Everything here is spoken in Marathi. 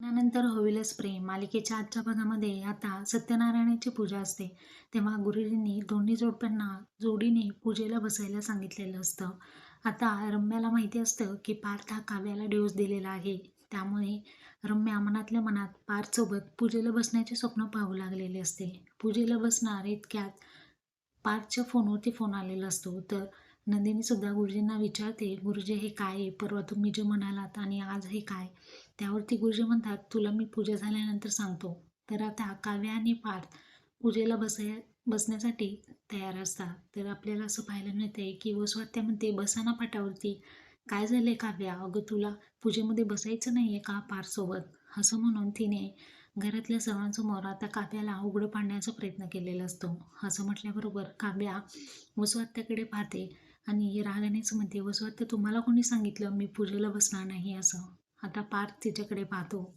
लग्नानंतर होईलच प्रेम. मालिकेच्या आजच्या भागामध्ये आता सत्यनारायणाची पूजा असते. तेव्हा गुरुजींनी दोन्ही जोडप्यांना जोडीने पूजेला बसायला सांगितलेलं असतं. आता रम्याला माहिती असतं की पार्थ हा काव्याला डिवोर्स दिलेला आहे. त्यामुळे रम्या मनातल्या मनात पार्थसोबत पूजेला बसण्याचे स्वप्न पाहू लागलेले असते. पूजेला बसणार इतक्यात पार्थच्या फोनवरती फोन आलेला असतो. तर नंदिनी सुद्धा गुरुजींना विचारते गुरुजी हे काय आहे? परवा तुम्ही जे म्हणालात आणि आज हे काय? त्यावरती गुरुजी म्हणतात तुला मी पूजा झाल्यानंतर सांगतो. तर आता काव्या आणि पार्थ पूजेला बसाय बसण्यासाठी तयार असतात. तर आपल्याला असं पाहायला मिळते की वसवात्या म्हणते बसाना पाटावरती. काय झालं काव्या? अगं तुला पूजेमध्ये बसायचं नाही आहे का पारसोबत असं म्हणून तिने घरातल्या सर्वांसमोर आता काव्याला उघडं पाडण्याचा प्रयत्न केलेला असतो. असं म्हटल्याबरोबर काव्या वसवात्याकडे पाहते. आणि रागानेच म्हणते वसुहत्या तुम्हाला कोणी सांगितलं मी पूजेला बसणार नाही असं? आता पार्थ तिच्याकडे पाहतो.